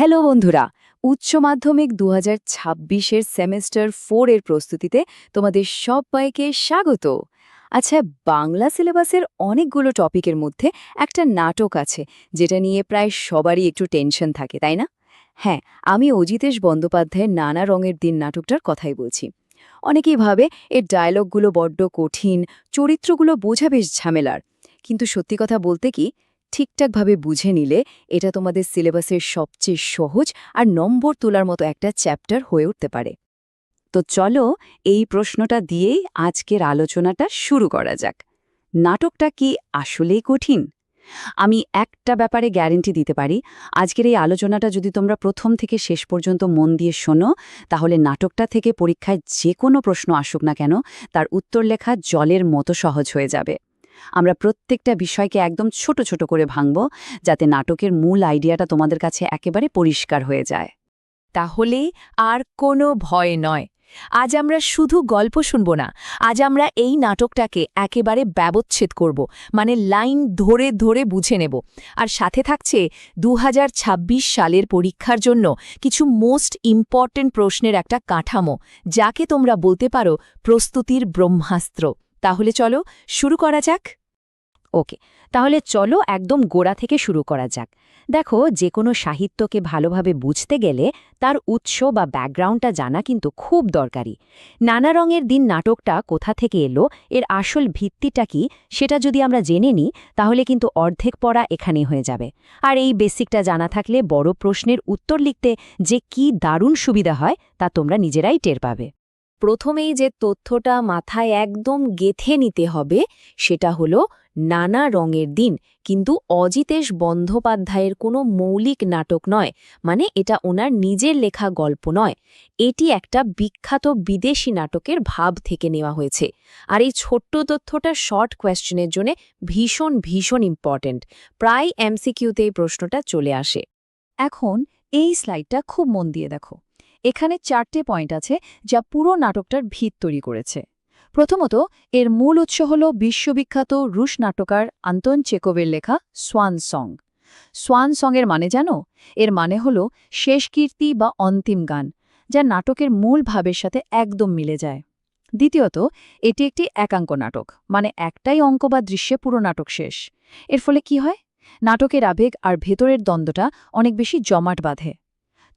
Hello বন্ধুরা, উচ্চ মাধ্যমিক দু হাজার ছাব্বিশের সেমেস্টার ফোর এর প্রস্তুতিতে তোমাদের সবাইকে স্বাগত। আচ্ছা বাংলা সিলেবাসের অনেকগুলো টপিকের মধ্যে একটা নাটক আছে, যেটা নিয়ে প্রায় সবারই একটু টেনশন থাকে, তাই না? হ্যাঁ আমি অজিতেশ বন্দ্যোপাধ্যায়ের নানা রঙের দিন নাটকটার কথাই বলছি। অনেকেই ভাবে এর ডায়লগগুলো বড্ড কঠিন, চরিত্রগুলো বোঝা বেশ ঝামেলার। কিন্তু সত্যি কথা বলতে কি ঠিকঠাকভাবে বুঝে নিলে এটা তোমাদের সিলেবাসের সবচেয়ে সহজ আর নম্বর তোলার মতো একটা চ্যাপ্টার হয়ে উঠতে পারে। তো চলো এই প্রশ্নটা দিয়েই আজকের আলোচনাটা শুরু করা যাক। নাটকটা কি আসলেই কঠিন? আমি একটা ব্যাপারে গ্যারেন্টি দিতে পারি, আজকের এই আলোচনাটা যদি তোমরা প্রথম থেকে শেষ পর্যন্ত মন দিয়ে শোনো, তাহলে নাটকটা থেকে পরীক্ষায় যে কোনো প্রশ্ন আসুক না কেন, তার উত্তর লেখা জলের মতো সহজ হয়ে যাবে। আমরা প্রত্যেকটা বিষয়কে একদম ছোট ছোট করে ভাঙব, যাতে নাটকের মূল আইডিয়াটা তোমাদের কাছে একেবারে পরিষ্কার হয়ে যায়। তাহলে আর কোনো ভয় নয়। আজ আমরা শুধু গল্প শুনব না, আজ আমরা এই নাটকটাকে একেবারে ব্যবচ্ছেদ করব মানে লাইন ধরে ধরে বুঝে নেব। আর সাথে থাকছে দু হাজার ছাব্বিশ সালের পরীক্ষার জন্য কিছু মোস্ট ইম্পর্টেন্ট প্রশ্নের একটা কাঠামো, যাকে তোমরা বলতে পারো প্রস্তুতির ব্রহ্মাস্ত্র। তাহলে চলো শুরু করা যাক। ওকে, তাহলে চলো একদম গোড়া থেকে শুরু করা যাক। দেখো যে কোনো সাহিত্যকে ভালোভাবে বুঝতে গেলে তার উৎস বা ব্যাকগ্রাউন্ডটা জানা কিন্তু খুব দরকারি। নানা রঙের দিন নাটকটা কোথা থেকে এলো, এর আসল ভিত্তিটা কি, সেটা যদি আমরা জেনে নিই, তাহলে কিন্তু অর্ধেক পড়া এখানে হয়ে যাবে। আর এই বেসিকটা জানা থাকলে বড় প্রশ্নের উত্তর লিখতে যে কি দারুণ সুবিধা হয়, তা তোমরা নিজেরাই টের পাবে। প্রথমেই যে তথ্যটা মাথায় একদম গেথে নিতে হবে, সেটা হলো নানা রঙের দিন। কিন্তু অজিতেশ বন্দ্যোপাধ্যায়ের কোনো মৌলিক নাটক নয় মানে এটা ওনার নিজের লেখা গল্প নয়। এটি একটা বিখ্যাত বিদেশি নাটকের ভাব থেকে নেওয়া হয়েছে। আর এই ছোট্ট তথ্যটা শর্ট কোয়েশ্চেনের জন্য ভীষণ ভীষণ ইম্পর্ট্যান্ট। প্রায় এমসিকিউতে এই প্রশ্নটা চলে আসে। এখন এই স্লাইডটা খুব মন দিয়ে দেখো। এখানে চারটে পয়েন্ট আছে যা পুরো নাটকটার ভিত তৈরি করেছে। প্রথমত, এর মূল উৎস হল বিশ্ববিখ্যাত রুশ নাটকার আন্তন চেকোভের লেখা সোয়ান সং। সোয়ান সঙের মানে জানো? এর মানে হল শেষ কীর্তি বা অন্তিম গান, যা নাটকের মূল ভাবের সাথে একদম মিলে যায়। দ্বিতীয়ত, এটি একটি একাঙ্ক নাটক মানে একটাই অঙ্ক বা দৃশ্যে পুরো নাটক শেষ। এর ফলে কি হয়? নাটকের আবেগ আর ভেতরের দ্বন্দ্বটা অনেক বেশি জমাট বাঁধে।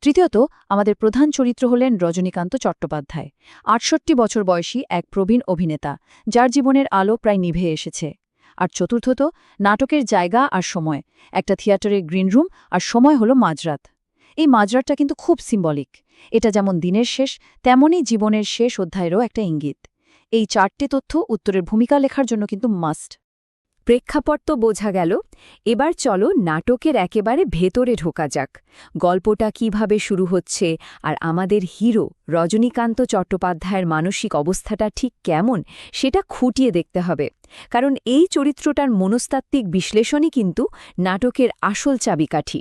তৃতীয়ত, আমাদের প্রধান চরিত্র হলেন রজনীকান্ত চট্টোপাধ্যায়। আটষট্টি বছর বয়সী এক প্রবীণ অভিনেতা, যার জীবনের আলো প্রায় নিভে এসেছে। আর চতুর্থত, নাটকের জায়গা আর সময়, একটা থিয়েটারের গ্রিন রুম আর সময় হলো মাঝরাত। এই মাঝরাতটা কিন্তু খুব সিম্বলিক। এটা যেমন দিনের শেষ, তেমনই জীবনের শেষ অধ্যায়েরও একটা ইঙ্গিত। এই চারটে তথ্য উত্তরের ভূমিকা লেখার জন্য কিন্তু মাস্ট। প্রেক্ষাপট তো বোঝা গেল, এবার চলো নাটকের একেবারে ভেতরে ঢোকা যাক। গল্পটা কীভাবে শুরু হচ্ছে আর আমাদের হিরো রজনীকান্ত চট্টোপাধ্যায়ের মানসিক অবস্থাটা ঠিক কেমন সেটা খুঁটিয়ে দেখতে হবে। কারণ এই চরিত্রটার মনস্তাত্ত্বিক বিশ্লেষণই কিন্তু নাটকের আসল চাবিকাঠি।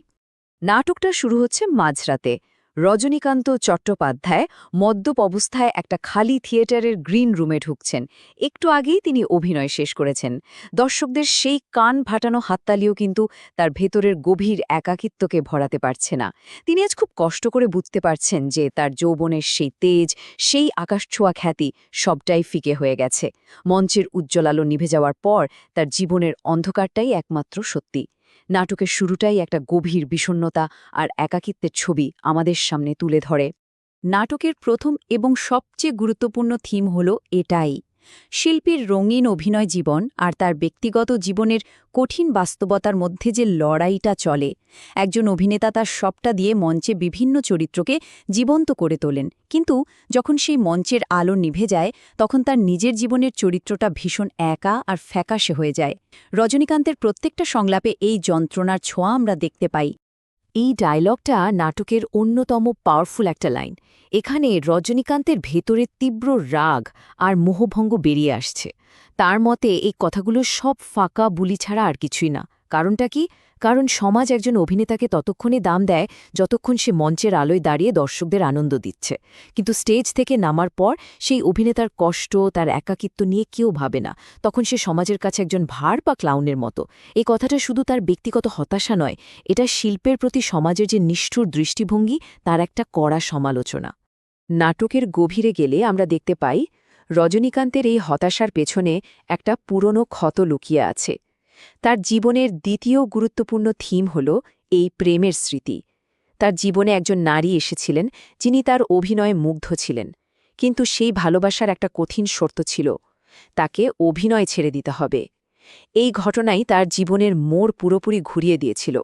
নাটকটা শুরু হচ্ছে মাঝরাতে। রজনীকান্ত চট্টোপাধ্যায় মদ্যপ অবস্থায় একটা খালি থিয়েটারের গ্রিন রুমে ঢুকছেন। একটু আগেই তিনি অভিনয় শেষ করেছেন। দর্শকদের সেই কান ভাটানো হাততালিও কিন্তু তার ভেতরের গভীর একাকিত্বকে ভরাতে পারছে না। তিনি আজ খুব কষ্ট করে বুঝতে পারছেন যে তার যৌবনের সেই তেজ, সেই আকাশছোঁয়া খ্যাতি সবটাই ফিকে হয়ে গেছে। মঞ্চের উজ্জ্বল আলো নিভে যাওয়ার পর তার জীবনের অন্ধকারটাই একমাত্র সত্যি। নাটকের শুরুটাই একটা গভীর বিষণ্নতা আর একাকিত্বের ছবি আমাদের সামনে তুলে ধরে। নাটকের প্রথম এবং সবচেয়ে গুরুত্বপূর্ণ থিম হল এটাই। শিল্পীর রঙিন অভিনয় জীবন আর তার ব্যক্তিগত জীবনের কঠিন বাস্তবতার মধ্যে যে লড়াইটা চলে, একজন অভিনেতা তার সবটা দিয়ে মঞ্চে বিভিন্ন চরিত্রকে জীবন্ত করে তোলেন। কিন্তু যখন সেই মঞ্চের আলো নিভে যায়, তখন তার নিজের জীবনের চরিত্রটা ভীষণ একা আর ফ্যাকাশে হয়ে যায়। রজনীকান্তের প্রত্যেকটা সংলাপে এই যন্ত্রণার ছোঁয়া আমরা দেখতে পাই। এই ডায়লগটা নাটকের অন্যতম পাওয়ারফুল একটা লাইন এখানে রজনীকান্তের ভেতরে তীব্র রাগ আর মোহভঙ্গ বেরিয়ে আসছে। তার মতে এই কথাগুলো সব ফাঁকা বুলি ছাড়া আর কিছুই না। কারণটা কি? কারণ সমাজ একজন অভিনেতাকে ততক্ষণে দাম দেয় যতক্ষণ সে মঞ্চের আলোয় দাঁড়িয়ে দর্শকদের আনন্দ দিচ্ছে। কিন্তু স্টেজ থেকে নামার পর সেই অভিনেতার কষ্ট, তার একাকিত্ব নিয়ে কেউ ভাবে না। তখন সে সমাজের কাছে একজন ভার বা ক্লাউনের মতো। এই কথাটা শুধু তার ব্যক্তিগত হতাশা নয়, এটা শিল্পের প্রতি সমাজের যে নিষ্ঠুর দৃষ্টিভঙ্গি, তার একটা কড়া সমালোচনা। নাটকের গভীরে গেলে আমরা দেখতে পাই, রজনীকান্তের এই হতাশার পেছনে একটা পুরনো ক্ষত লুকিয়ে আছে। তার জীবনের দ্বিতীয় গুরুত্বপূর্ণ থিম হল এই প্রেমের স্মৃতি। তার জীবনে একজন নারী এসেছিলেন যিনি তার অভিনয়ে মুগ্ধ ছিলেন। কিন্তু সেই ভালোবাসার একটা কঠিন শর্ত ছিল, তাকে অভিনয় ছেড়ে দিতে হবে। এই ঘটনাই তার জীবনের মোড় পুরোপুরি ঘুরিয়ে দিয়েছিল।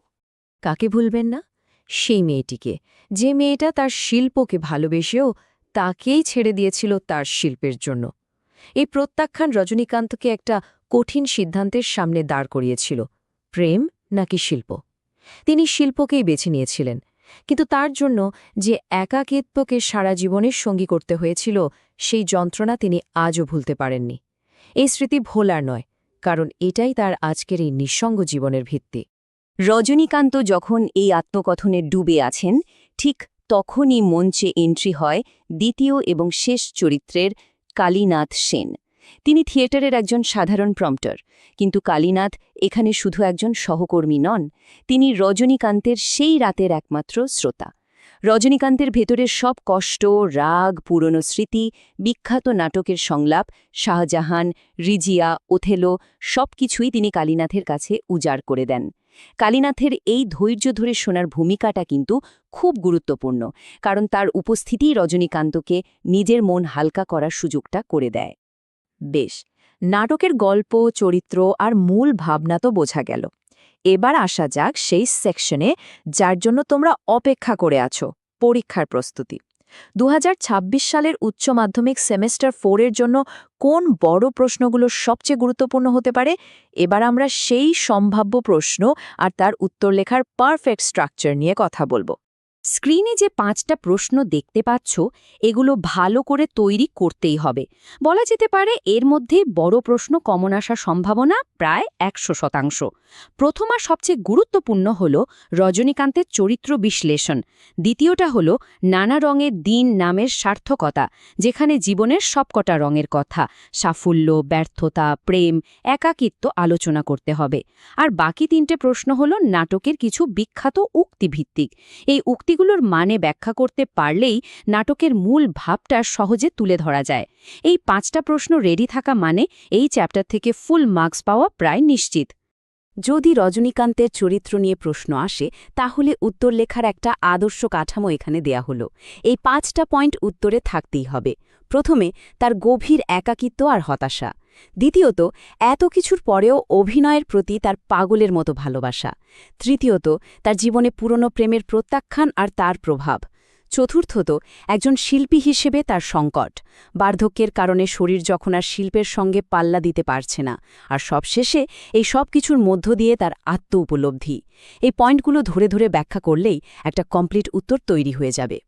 কাকে ভুলবেন না? সেই মেয়েটিকে। যে মেয়েটা তার শিল্পকে ভালোবেসেও তাকেই ছেড়ে দিয়েছিল তার শিল্পের জন্য। এই প্রত্যাখ্যান রজনীকান্তকে একটা কঠিন সিদ্ধান্তের সামনে দাঁড় করিয়েছিল, প্রেম নাকি শিল্প? তিনি শিল্পকেই বেছে নিয়েছিলেন, কিন্তু তার জন্য যে একাকিত্বকে সারা জীবনের সঙ্গী করতে হয়েছিল, সেই যন্ত্রণা তিনি আজও ভুলতে পারেননি। এই স্মৃতি ভোলার নয়, কারণ এটাই তার আজকের এই নিঃসঙ্গ জীবনের ভিত্তি। রজনীকান্ত যখন এই আত্মকথনে ডুবে আছেন, ঠিক তখনই মঞ্চে এন্ট্রি হয় দ্বিতীয় এবং শেষ চরিত্রের কালীনাথ সেন। তিনি থিয়েটারের একজন সাধারণ প্রম্পটার। কিন্তু কালীনাথ এখানে শুধু একজন সহকর্মী নন, তিনি রজনীকান্তের সেই রাতের একমাত্র শ্রোতা। রজনীকান্তের ভেতরের সব কষ্ট, রাগ, পুরনো স্মৃতি, বিখ্যাত নাটকের সংলাপ, শাহজাহান, রিজিয়া, ওথেলো, সবকিছুই তিনি কালীনাথের কাছে উজাড় করে দেন। কালীনাথের এই ধৈর্য ধরে শোনার ভূমিকাটা কিন্তু খুব গুরুত্বপূর্ণ, কারণ তার উপস্থিতিই রজনীকান্তকে নিজের মন হালকা করার সুযোগটা করে দেয়। বেশ, নাটকের গল্প, চরিত্র আর মূল ভাবনা তো বোঝা গেল। এবার আসা যাক সেই সেকশনে যার জন্য তোমরা অপেক্ষা করে আছো, পরীক্ষার প্রস্তুতি। দু হাজার ছাব্বিশ সালের উচ্চ মাধ্যমিক সেমেস্টার ফোরের জন্য কোন বড় প্রশ্নগুলো সবচেয়ে গুরুত্বপূর্ণ হতে পারে? এবার আমরা সেই সম্ভাব্য প্রশ্ন আর তার উত্তর লেখার পারফেক্ট স্ট্রাকচার নিয়ে কথা বলব। স্ক্রিনে যে পাঁচটা প্রশ্ন দেখতে পাচ্ছ, এগুলো ভালো করে তৈরি করতেই হবে। বলা যেতে পারে এর মধ্যে বড় প্রশ্ন কমন আসার সম্ভাবনা প্রায় একশো শতাংশ। প্রথম আর সবচেয়ে গুরুত্বপূর্ণ হল রজনীকান্তের চরিত্র বিশ্লেষণ। দ্বিতীয়টা হল নানা রঙের দিন নামের সার্থকতা, যেখানে জীবনের সবকটা রঙের কথা, সাফল্য, ব্যর্থতা, প্রেম, একাকিত্ব আলোচনা করতে হবে। আর বাকি তিনটে প্রশ্ন হল নাটকের কিছু বিখ্যাত উক্তিভিত্তিক। এই উক্তিগুলোর মানে ব্যাখ্যা করতে পারলেই নাটকের মূল ভাবটা সহজে তুলে ধরা যায়। এই পাঁচটা প্রশ্ন রেডি থাকা মানে এই চ্যাপ্টার থেকে ফুল মার্কস পাওয়া প্রায় নিশ্চিত। যদি রজনীকান্তের চরিত্র নিয়ে প্রশ্ন আসে, তাহলে উত্তর লেখার একটা আদর্শ কাঠামো এখানে দেয়া হলো। এই পাঁচটা পয়েন্ট উত্তরে থাকতেই হবে। প্রথমে তার গভীর একাকিত্ব আর হতাশা। দ্বিতীয়ত, এত কিছুর পরেও অভিনয়ের প্রতি তার পাগলের মতো ভালোবাসা। তৃতীয়ত, তার জীবনে পুরনো প্রেমের প্রত্যাখ্যান আর তার প্রভাব। চতুর্থত, একজন শিল্পী হিসেবে তার সংকট। বার্ধক্যের কারণে শরীর যখন আর শিল্পের সঙ্গে পাল্লা দিতে পারছে না, আর সবশেষে এই সব কিছুর মধ্য দিয়ে তার আত্ম উপলব্ধি। এই পয়েন্টগুলো ধরে ধরে ব্যাখ্যা করলেই একটা কমপ্লিট উত্তর তৈরি হয়ে যাবে।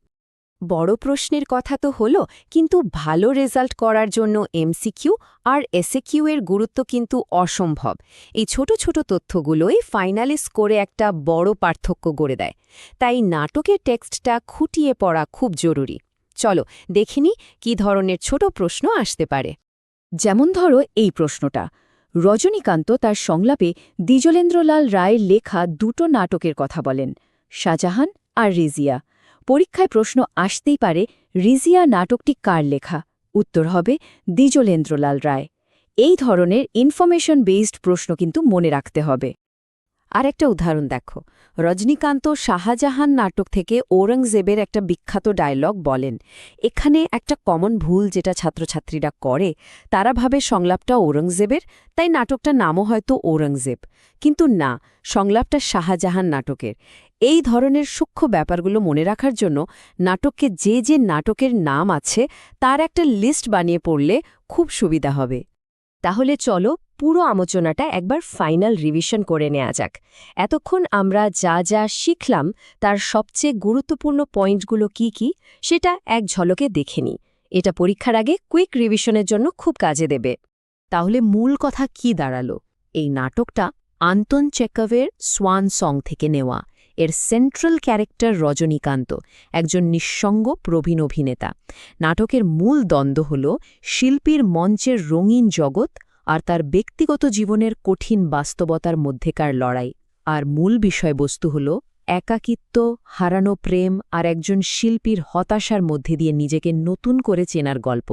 বড় প্রশ্নের কথা তো হলো, কিন্তু ভালো রেজাল্ট করার জন্য এমসিকিউ আর এসএকিউ এর গুরুত্ব কিন্তু অসম্ভব। এই ছোট ছোট তথ্যগুলোই ফাইনালে স্কোরে একটা বড় পার্থক্য গড়ে দেয়। তাই নাটকের টেক্সটটা খুঁটিয়ে পড়া খুব জরুরি। চলো দেখিনি কি ধরনের ছোট প্রশ্ন আসতে পারে। যেমন ধরো এই প্রশ্নটা। রজনীকান্ত তার সংলাপে দ্বিজলেন্দ্রলাল রায়ের লেখা দুটো নাটকের কথা বলেন, শাহজাহান আর রিজিয়া। পরীক্ষায় প্রশ্ন আসতেই পারে, রিজিয়া নাটকটি কার লেখা? উত্তর হবে দ্বিজলেন্দ্রলাল রায়। এই ধরনের ইনফরমেশন বেসড প্রশ্ন কিন্তু মনে রাখতে হবে। আর একটা উদাহরণ দেখো। রজনীকান্ত শাহজাহান নাটক থেকে ঔরঙ্গজেবের একটা বিখ্যাত ডায়লগ বলেন, এখানে একটা কমন ভুল যেটা ছাত্রছাত্রীরা করে, তারা ভাবে সংলাপটা ঔরঙ্গজেবের, তাই নাটকটা নামও হয়তো ঔরঙ্গজেব। কিন্তু না, সংলাপটা শাহজাহান নাটকের। এই ধরনের সূক্ষ্ম ব্যাপারগুলো মনে রাখার জন্য নাটককে যে যে নাটকের নাম আছে তার একটা লিস্ট বানিয়ে পড়লে খুব সুবিধা হবে। তাহলে চলো পুরো আলোচনাটা একবার ফাইনাল রিভিশন করে নেওয়া যাক। এতক্ষণ আমরা যা যা শিখলাম তার সবচেয়ে গুরুত্বপূর্ণ পয়েন্টগুলো কি কি সেটা এক ঝলকে দেখে নিই। এটা পরীক্ষার আগে কুইক রিভিশনের জন্য খুব কাজে দেবে। তাহলে মূল কথা কি দাঁড়াল? এই নাটকটা আন্তন চেকভের সোয়ান সং থেকে নেওয়া। এর সেন্ট্রাল ক্যারেক্টার রজনীকান্ত, একজন নিঃসঙ্গ প্রবীণ অভিনেতা। নাটকের মূল দ্বন্দ্ব হল শিল্পীর মঞ্চের রঙিন জগৎ আর তার ব্যক্তিগত জীবনের কঠিন বাস্তবতার মধ্যেকার লড়াই। আর মূল বিষয়বস্তু হল একাকিত্ব, হারানো প্রেম আর একজন শিল্পীর হতাশার মধ্যে দিয়ে নিজেকে নতুন করে চেনার গল্প।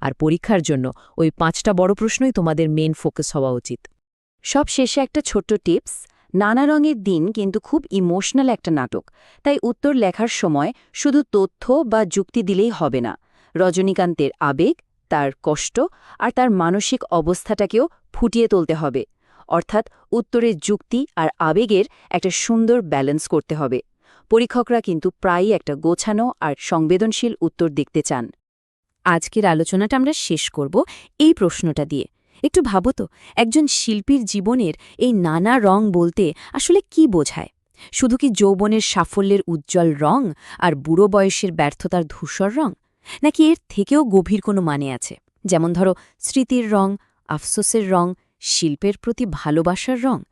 আর পরীক্ষার জন্য ওই পাঁচটা বড় প্রশ্নই তোমাদের মেন ফোকাস হওয়া উচিত। সব শেষে একটা ছোট্ট টিপস নানা রঙের দিন কিন্তু খুব ইমোশনাল একটা নাটক। তাই উত্তর লেখার সময় শুধু তথ্য বা যুক্তি দিলেই হবে না। রজনীকান্তের আবেগ, তার কষ্ট আর তার মানসিক অবস্থাটাকেও ফুটিয়ে তুলতে হবে। অর্থাৎ উত্তরের যুক্তি আর আবেগের একটা সুন্দর ব্যালেন্স করতে হবে। পরীক্ষকরা কিন্তু প্রায়ই একটা গোছানো আর সংবেদনশীল উত্তর দেখতে চান। আজকের আলোচনাটা আমরা শেষ করব এই প্রশ্নটা দিয়ে। একটু ভাবো তো, একজন শিল্পীর জীবনের এই নানা রং বলতে আসলে কি বোঝায়? শুধু কি যৌবনের সাফল্যের উজ্জ্বল রং আর বুড়ো বয়সের ব্যর্থতার ধূসর রং? নাকি এর থেকেও গভীর কোনো মানে আছে? যেমন ধরো, স্মৃতির রং, আফসোসের রং, শিল্পের প্রতি ভালোবাসার রং।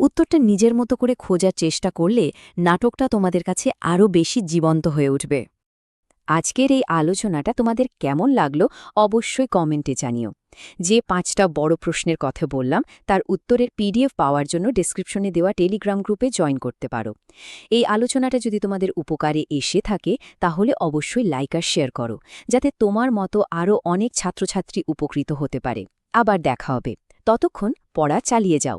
উত্তরটা নিজের মতো করে খোঁজার চেষ্টা করলে নাটকটা তোমাদের কাছে আরও বেশি জীবন্ত হয়ে উঠবে। আজকের এই আলোচনাটা তোমাদের কেমন লাগল অবশ্যই কমেন্টে জানিও। যে পাঁচটা বড় প্রশ্নের কথা বললাম, তার উত্তরের পিডিএফ পাওয়ার জন্য ডেসক্রিপশনে দেওয়া টেলিগ্রাম গ্রুপে জয়েন করতে পারো। এই আলোচনাটা যদি তোমাদের উপকারে এসে থাকে, তাহলে অবশ্যই লাইক আর শেয়ার করো, যাতে তোমার মতো আরও অনেক ছাত্রছাত্রী উপকৃত হতে পারে। আবার দেখা হবে। ততক্ষণ পড়া চালিয়ে যাও।